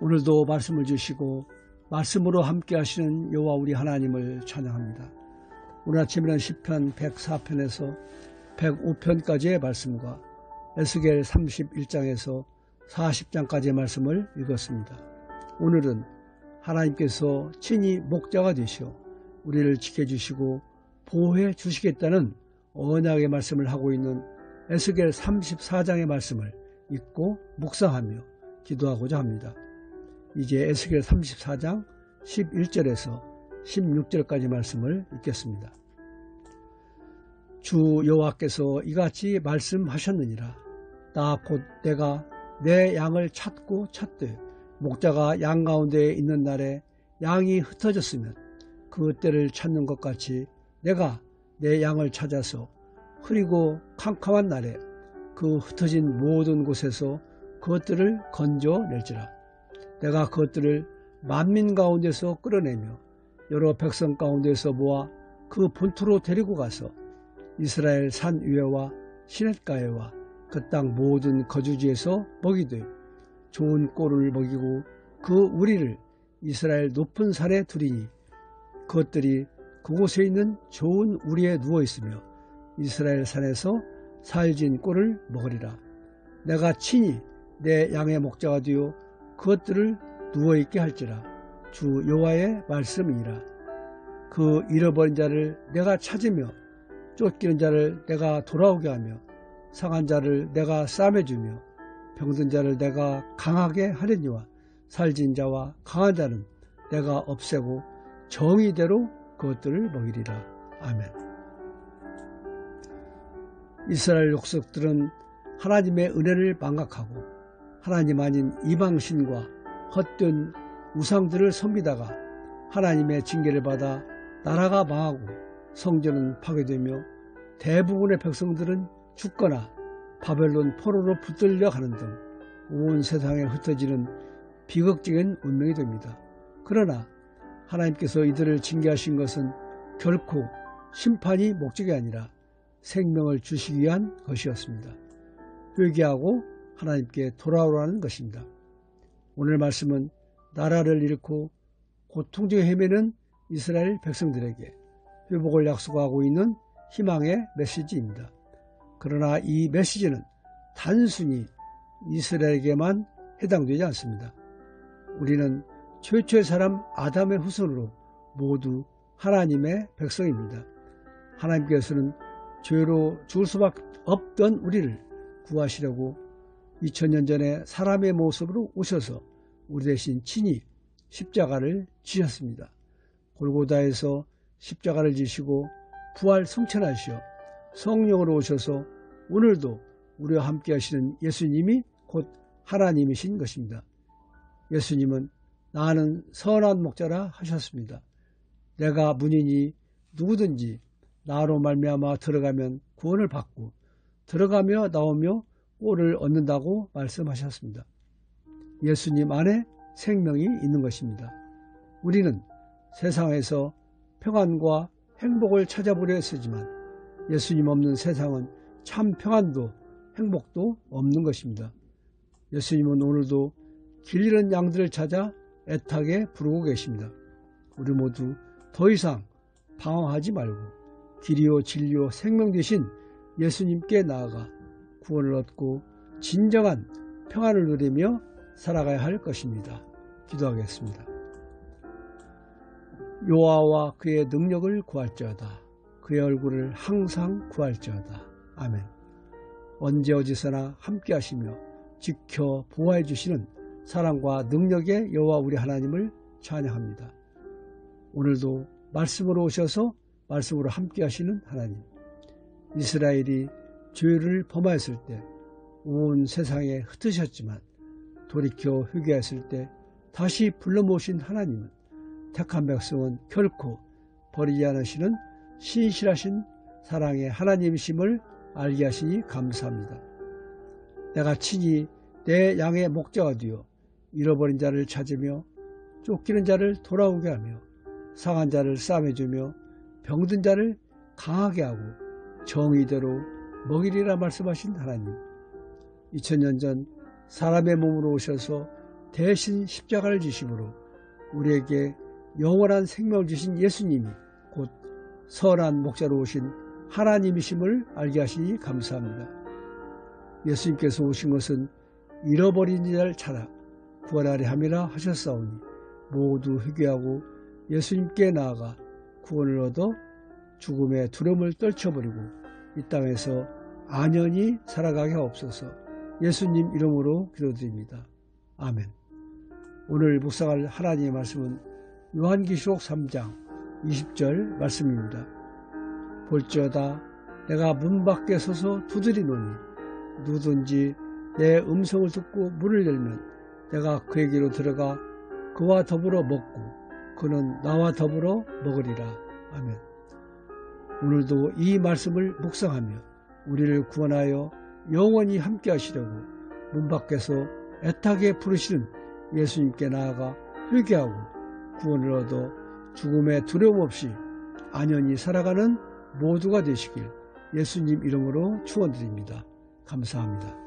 오늘도 말씀을 주시고 말씀으로 함께 하시는 여호와 우리 하나님을 찬양합니다. 오늘 아침에는 시편 104편에서 105편까지의 말씀과 에스겔 31장에서 40장까지의 말씀을 읽었습니다. 오늘은 하나님께서 친히 목자가 되시어 우리를 지켜주시고 보호해 주시겠다는 언약의 말씀을 하고 있는 에스겔 34장의 말씀을 읽고 묵상하며 기도하고자 합니다. 이제 에스겔 34장 11절에서 16절까지 말씀을 읽겠습니다. 주 여호와께서 이같이 말씀하셨느니라 나 곧 내가 내 양을 찾고 찾되 목자가 양 가운데 있는 날에 양이 흩어졌으면 그 때를 찾는 것 같이 내가 내 양을 찾아서 흐리고 캄캄한 날에 그 흩어진 모든 곳에서 그것들을 건져낼지라 내가 그것들을 만민 가운데서 끌어내며 여러 백성 가운데서 모아 그 본토로 데리고 가서 이스라엘 산 위에와 시냇가에와 그 땅 모든 거주지에서 먹이되 좋은 꼴을 먹이고 그 우리를 이스라엘 높은 산에 두리니 그것들이 그곳에 있는 좋은 우리에 누워 있으며 이스라엘 산에서 살진 꼴을 먹으리라. 내가 친히 내 양의 목자가 되어 그것들을 누워있게 할지라 주 여호와의 말씀이니라. 그 잃어버린 자를 내가 찾으며 쫓기는 자를 내가 돌아오게 하며 상한 자를 내가 싸매주며 병든 자를 내가 강하게 하려니와 살진 자와 강한 자는 내가 없애고 정의대로 그것들을 먹이리라. 아멘. 이스라엘 족속들은 하나님의 은혜를 망각하고 하나님 아닌 이방신과 헛된 우상들을 섬기다가 하나님의 징계를 받아 나라가 망하고 성전은 파괴되며 대부분의 백성들은 죽거나 바벨론 포로로 붙들려 가는 등 온 세상에 흩어지는 비극적인 운명이 됩니다. 그러나 하나님께서 이들을 징계하신 것은 결코 심판이 목적이 아니라 생명을 주시기 위한 것이었습니다. 회개하고 하나님께 돌아오라는 것입니다. 오늘 말씀은 나라를 잃고 고통 중에 헤매는 이스라엘 백성들에게 회복을 약속하고 있는 희망의 메시지입니다. 그러나 이 메시지는 단순히 이스라엘에게만 해당되지 않습니다. 우리는 최초의 사람 아담의 후손으로 모두 하나님의 백성입니다. 하나님께서는 죄로 죽을 수밖에 없던 우리를 구하시려고 2000년 전에 사람의 모습으로 오셔서 우리 대신 친히 십자가를 지셨습니다. 골고다에서 십자가를 지시고 부활 성천하시어 성령으로 오셔서 오늘도 우리와 함께 하시는 예수님이 곧 하나님이신 것입니다. 예수님은 나는 선한 목자라 하셨습니다. 내가 문이니 누구든지 나로 말미암아 들어가면 구원을 받고 들어가며 나오며 꼴을 얻는다고 말씀하셨습니다. 예수님 안에 생명이 있는 것입니다. 우리는 세상에서 평안과 행복을 찾아보려 했지만 예수님 없는 세상은 참 평안도 행복도 없는 것입니다. 예수님은 오늘도 길 잃은 양들을 찾아 애타게 부르고 계십니다. 우리 모두 더 이상 방황하지 말고 길이요 진리요 생명 되신 예수님께 나아가 구원을 얻고 진정한 평안을 누리며 살아가야 할 것입니다. 기도하겠습니다. 요하와 그의 능력을 구할지어다. 그의 얼굴을 항상 구할지어다. 아멘. 언제 어디서나 함께 하시며 지켜 보호해 주시는 사랑과 능력의 여호와 우리 하나님을 찬양합니다. 오늘도 말씀으로 오셔서 말씀으로 함께 하시는 하나님. 이스라엘이 죄를 범하였을 때 온 세상에 흩으셨지만 돌이켜 회개했을 때 다시 불러 모신 하나님은 택한 백성은 결코 버리지 않으시는 신실하신 사랑의 하나님이심을 알게 하시니 감사합니다. 내가 친히 내 양의 목자가 되어 잃어버린 자를 찾으며 쫓기는 자를 돌아오게 하며 상한 자를 싸매주며 병든 자를 강하게 하고 정의대로 먹이리라 말씀하신 하나님 2000년 전 사람의 몸으로 오셔서 대신 십자가를 지심으로 우리에게 영원한 생명을 주신 예수님이 곧 선한 목자로 오신 하나님이심을 알게 하시니 감사합니다. 예수님께서 오신 것은 잃어버린 이를 찾아 구원하려 함이라 하셨사오니 모두 회개하고 예수님께 나아가 구원을 얻어 죽음의 두려움을 떨쳐버리고 이 땅에서 안연히 살아가게 하옵소서 예수님 이름으로 기도드립니다. 아멘 오늘 묵상할 하나님의 말씀은 요한기시록 3장 20절 말씀입니다. 볼지어다 내가 문 밖에 서서 두드리노니 누든지 내 음성을 듣고 문을 열면 내가 그에게로 들어가 그와 더불어 먹고 그는 나와 더불어 먹으리라. 아멘. 오늘도 이 말씀을 묵상하며 우리를 구원하여 영원히 함께 하시려고 문 밖에서 애타게 부르시는 예수님께 나아가 회개하고 구원을 얻어 죽음의 두려움 없이 안연히 살아가는 모두가 되시길 예수님 이름으로 축원드립니다. 감사합니다.